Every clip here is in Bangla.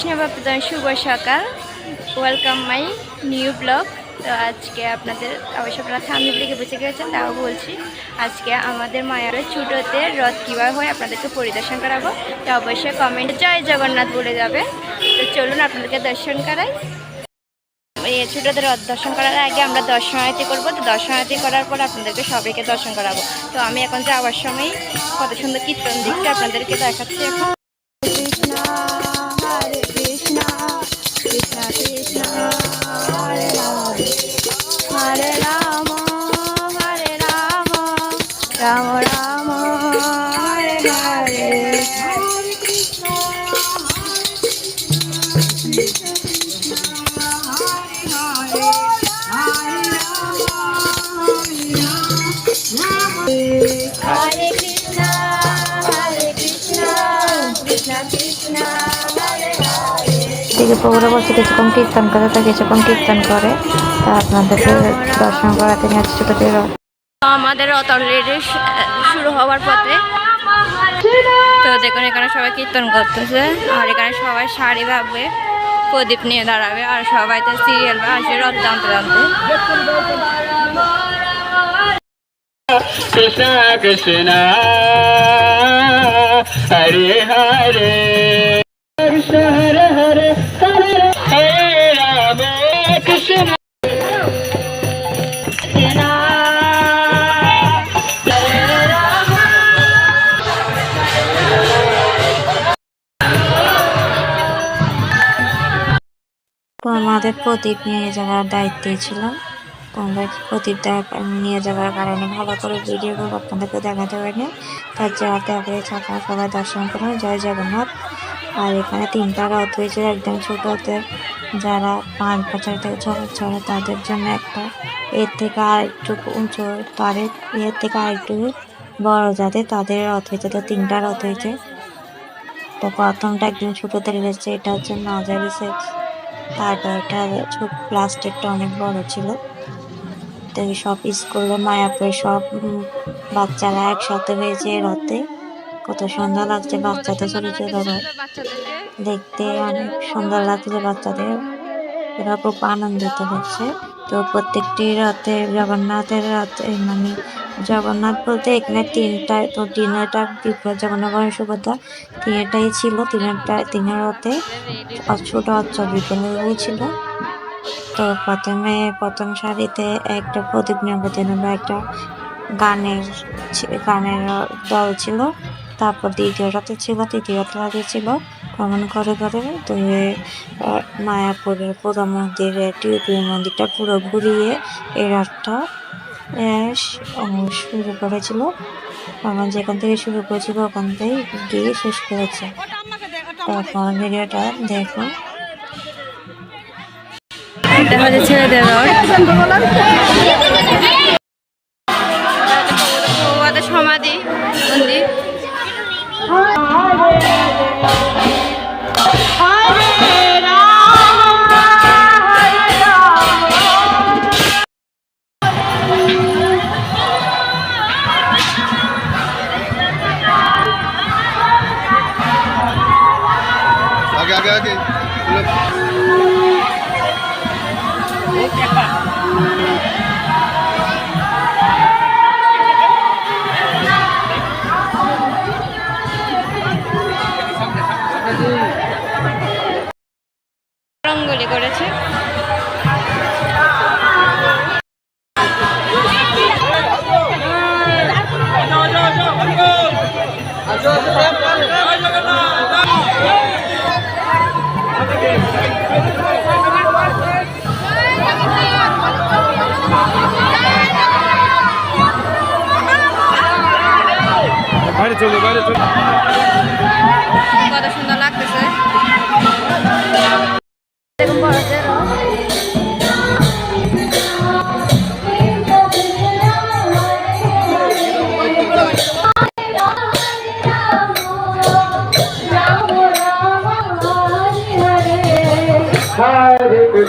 কৃষ্ণ ভক্তদের শুভ সকাল। ওয়েলকাম মাই নিউ ব্লগ তো আজকে আপনাদের অবশ্য আপনারা থামি লিখে বুঝে গেছেন, তাও বলছি, আজকে আমাদের মায়ের ছোটোতে রথ কীভাবে হয় আপনাদেরকে পরিদর্শন করাবো। তো অবশ্যই কমেন্টে জয় জগন্নাথ বলে যাবে তো চলুন আপনাদেরকে দর্শন করাই। এই ছোটোদের রথ দর্শন করার আগে আমরা দর্শনার্থী করব। তো দর্শনার্থী করার পর আপনাদেরকে সবাইকে দর্শন করাবো। তো আমি এখন যাওয়ার সময় কত সুন্দর কীর্তন দিচ্ছি আপনাদেরকে দেখাচ্ছি এখন। হরে কৃষ্ণ হরে কৃষ্ণ কৃষ্ণ কৃষ্ণ হরে হরে। দিকে প্রভুরা বলছে কিছুক্ষণ কীর্তন করে তো কিছুক্ষণ কীর্তন করে তা আপনাদেরকে দর্শন করাতে নিয়ে আসছে ছোটো থেকে আমাদের রথ অলরেডি শুরু হওয়ার পথে। তো দেখুন এখানে সবাই কীর্তন করতেছে। আর এখানে সবাই শাড়ি ভাববে প্রদীপ নিয়ে দাঁড়াবে আর সবাই তো সিরিয়াল বা আসে রথ জানতে জানতে হরে হরে। রাম কৃষ্ণ। আমাদের প্রদীপ নিয়ে যাওয়ার দায়িত্বে ছিল দেখ- নিয়ে যাওয়ার কারণে ভালো করে ভিডিও আপনাদেরকে দেখাতে পারিনি তার যাতে আগে সকাল সবাই দর্শন করুন। জয় জগন্নাথ। আর এখানে তিনটা রথ হয়েছে, একদম ছোটদের যারা পাঁচ বছর থেকে ছ বছর, তাদের জন্য একটা, এর থেকে আর একটু উঁচু তাদের এর থেকে আর একটু বড় যাতে তাদের রথ হয়েছে। তো তিনটা রথ হয়েছে। তো প্রথমটা একদম ছোটদের রয়েছে এটা হচ্ছে মাঝারি সাইজ তারপর এটা প্লাস্টিকটা অনেক বড় ছিল। তো সব স্কুলে মায়াপুরে সব বাচ্চারা একসাথে হয়েছে রথে। কত সুন্দর লাগছে বাচ্চাদের ছোট ছোট দেখতে অনেক সুন্দর লাগছে বাচ্চাদের। এরা খুব আনন্দিত হচ্ছে। তো প্রত্যেকটি রথে জগন্নাথের রথে মানে জগন্নাথ বলতে এখানে তিনটা, তো তিনটা বিপ্লব জগন্নাথ সুভদ্রা তিনটাই ছিল, তিনটা, তিনের রথে ছোট বাচ্চা বিপ্লব ছিল তো প্রথমে প্রথম সারিতে একটা প্রদীপ নিবেদন বা একটা গানের গানের দল ছিল। তারপর দ্বিতীয়টাতে ছিল তৃতীয়টাতে ছিল। ভ্রমণ করে করে তো মায়াপুরের পুরো মন্দিরে টিউবির মন্দিরটা পুরো ঘুরিয়ে এই রাতটা শুরু করেছিল। আমার যেখান থেকে শুরু করেছিল ওখান থেকে গিয়ে শেষ করেছে। তারপর ভিডিওটা দেখো এটা হচ্ছে ছেলেদের রথ সমাধি মন্দির। রঙ্গোলি করেছে। বাইরে চলো বাইরে চলো। কত সুন্দর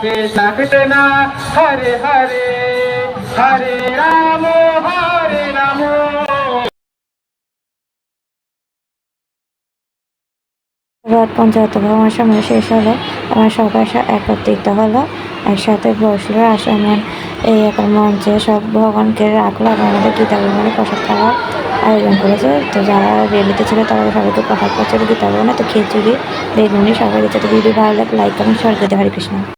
Krishna Krishna, Hare Hare, Hare Ramo, Hare Ramo. এবার পঞ্চায়েত ভ্রমণ সময় শেষ হলো। আমার সবাই একত্রিত হলো। একসাথে বসল আসলে এই একটা মঞ্চে। সব ভগবানকে রাখল। আর আমাদের গীতা ভ্রমণে প্রসাদ খাওয়ার আয়োজন করেছে। তো যারা রেলিতে ছিল তারা সবাইকে প্রসাদ পাচ্ছিল গীতা ভ্রমণে তো খিচুড়ি বেগুনি সবাই দিচ্ছে তো ভিডিও ভালো লাগে লাইক কমেন্ট শেয়ার করতে হরে কৃষ্ণ।